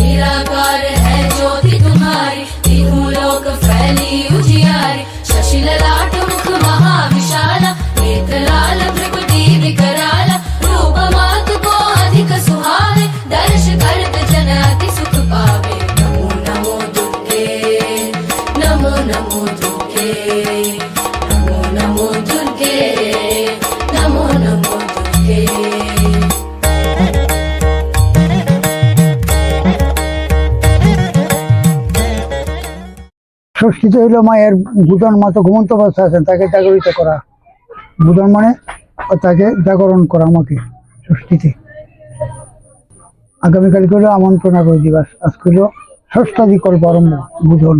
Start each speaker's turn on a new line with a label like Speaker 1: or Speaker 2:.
Speaker 1: निराकार है ज्योति तुम्हारी। तीनों लोक फैली उजियारी शशि ललाट मुख महाविशाला
Speaker 2: ষষ্ঠীতে হইল মায়ের বুধন মতো ঘুমন্ত অবস্থা আছেন, তাকে জাগরিত করা। বুধন মানে তাকে জাগরণ করা আমাকে ষষ্ঠীতে আগামীকালকে হলো আমন্ত্রণা করে দিবাস, আজকে হলো ষষ্ঠাধিকল্প আরম্ভ, বুধন।